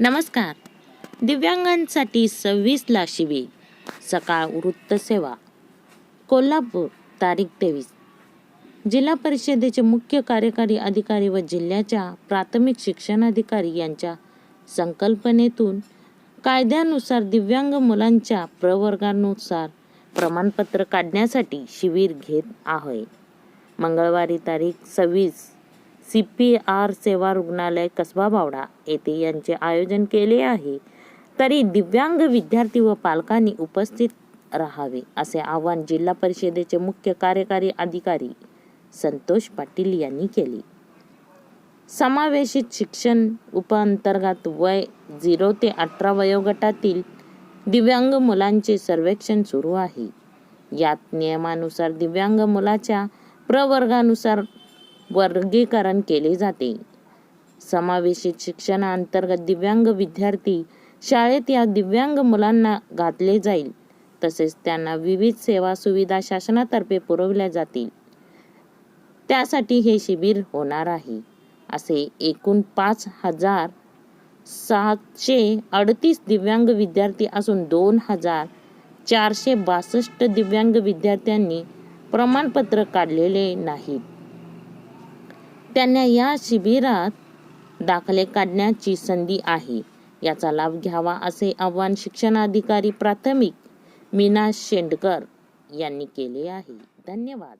नमस्कार. दिव्यांगांसाठी सव्वीसला शिबिर सकाळ वृत्तसेवा कोल्हापूर तारीख तेवीस. जिल्हा परिषदेचे मुख्य कार्यकारी अधिकारी व जिल्ह्याच्या प्राथमिक शिक्षणाधिकारी यांच्या संकल्पनेतून कायद्यानुसार दिव्यांग मुलांच्या प्रवर्गानुसार प्रमाणपत्र काढण्यासाठी शिबिर घेत आहे मंगळवारी तारीख सव्वीस सी पी आर सेवा रुग्णालय कसबा बावडा येथे यांचे आयोजन केले आहे. तरी दिव्यांग विद्यार्थी व पालकांनी उपस्थित राहावे असे आवाहन जिल्हा परिषदेचे मुख्य कार्यकारी अधिकारी संतोष पाटील यांनी केले. समावेशित शिक्षण उपअंतर्गत वय झिरो ते अठरा वयोगटातील दिव्यांग मुलांचे सर्वेक्षण सुरू आहे. यात नियमानुसार दिव्यांग मुलाच्या प्रवर्गानुसार वर्गीकरण केले जाते. समावेशित शिक्षणाअंतर्गत दिव्यांग विद्यार्थी शाळेत या दिव्यांग मुलांना घातले जाईल. तसेच त्यांना विविध सेवा सुविधा शासनातर्फे पुरवल्या जातील. त्यासाठी हे शिबिर होणार आहे. असे एकूण पाच हजार सातशे अडतीस दिव्यांग विद्यार्थी असून दोन हजार चारशे बासष्ट दिव्यांग विद्यार्थ्यांनी प्रमाणपत्र काढलेले नाहीत. त्यांना या शिबिरात दाखले काढण्याची संधी आहे. याचा लाभ घ्यावा असे आवाहन शिक्षणाधिकारी प्राथमिक मीना शेंडकर यांनी केले आहे. धन्यवाद.